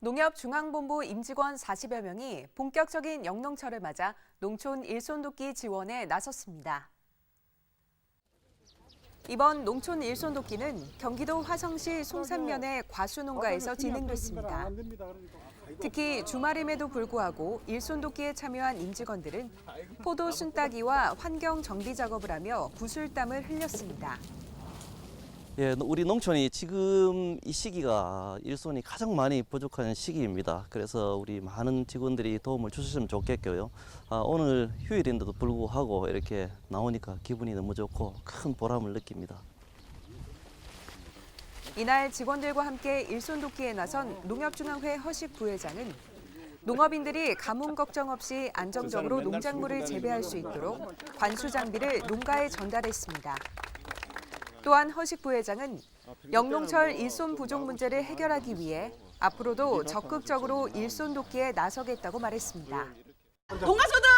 농협중앙본부 임직원 40여 명이 본격적인 영농철을 맞아 농촌 일손돕기 지원에 나섰습니다. 이번 농촌 일손돕기는 경기도 화성시 송산면의 과수농가에서 진행됐습니다. 특히 주말임에도 불구하고 일손돕기에 참여한 임직원들은 포도 순따기와 환경 정비 작업을 하며 구슬땀을 흘렸습니다. 예, 우리 농촌이 지금 이 시기가 일손이 가장 많이 부족한 시기입니다. 그래서 우리 많은 직원들이 도움을 주셨으면 좋겠고요. 아, 오늘 휴일인데도 불구하고 이렇게 나오니까 기분이 너무 좋고 큰 보람을 느낍니다. 이날 직원들과 함께 일손 돕기에 나선 농협중앙회 허식 부회장은 농업인들이 가뭄 걱정 없이 안정적으로 농작물을 재배할 수 있도록 관수 장비를 농가에 전달했습니다. 또한 허식 부회장은 영농철 일손 부족 문제를 해결하기 위해 앞으로도 적극적으로 일손 돕기에 나서겠다고 말했습니다. 동가소득!